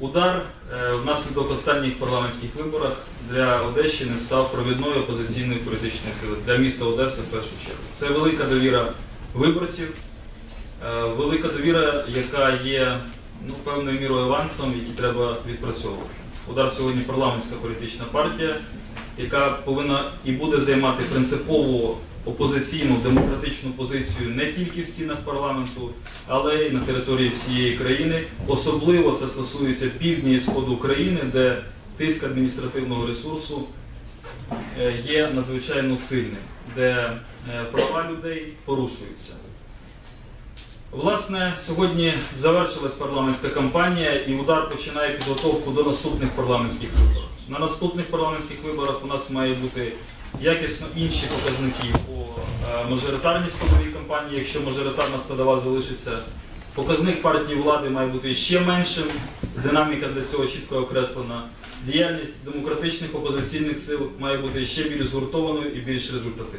Удар е, внаслідок останніх парламентських виборах для Одещини став провідною опозиційною політичною силою для міста Одеси в першу чергу. Це велика довіра виборців, е, велика довіра, яка є ну, певною мірою авансом, який треба відпрацьовувати. Удар сьогодні парламентська політична партія, яка повинна і буде займати принципову опозиційну демократичну позицію не тільки в стінах парламенту, але й на території всієї країни. Особливо це стосується півдня і сходу України, де тиск адміністративного ресурсу е, є надзвичайно сильним, де е, права людей порушуються. Власне, сьогодні завершилась парламентська кампанія і удар починає підготовку до наступних парламентських виборів. На наступних парламентських виборах у нас має бути якісно інші показники по е, мажоритарній складовій кампанії, якщо мажоритарна складова залишиться. Показник партії влади має бути ще меншим, динаміка для цього чітко окреслена. Діяльність демократичних опозиційних сил має бути ще більш згуртованою і більш результативною.